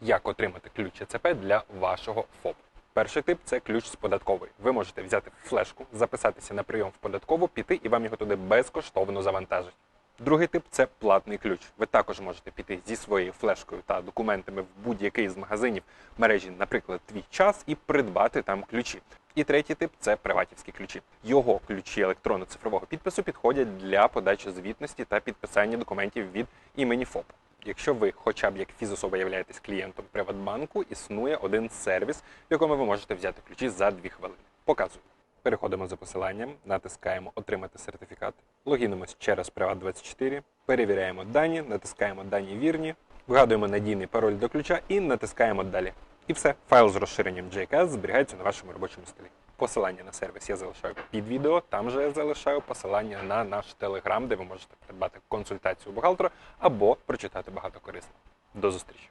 Як отримати ключ ЕЦП для вашого ФОП? Перший тип це ключ з податкової. Ви можете взяти флешку, записатися на прийом в податкову, піти і вам його туди безкоштовно завантажать. Другий тип це платний ключ. Ви також можете піти зі своєю флешкою та документами в будь-який з магазинів мережі, наприклад, твій час, і придбати там ключі. І третій тип це приватівські ключі. Його ключі електронно-цифрового підпису підходять для подачі звітності та підписання документів від імені ФОП. Якщо ви, хоча б як фізособа являєтесь клієнтом Приватбанку, існує один сервіс, в якому ви можете взяти ключі за 2 хвилини. Показую. Переходимо за посиланням, натискаємо Отримати сертифікат, логінимось через Приват24, перевіряємо дані, натискаємо дані вірні, вгадуємо надійний пароль до ключа і натискаємо Далі. І все, файл з розширенням JKS зберігається на вашому робочому столі. Посилання на сервіс я залишаю під відео. Там же я залишаю посилання на наш телеграм, де ви можете придбати консультацію бухгалтера або прочитати багато корисного. До зустрічі!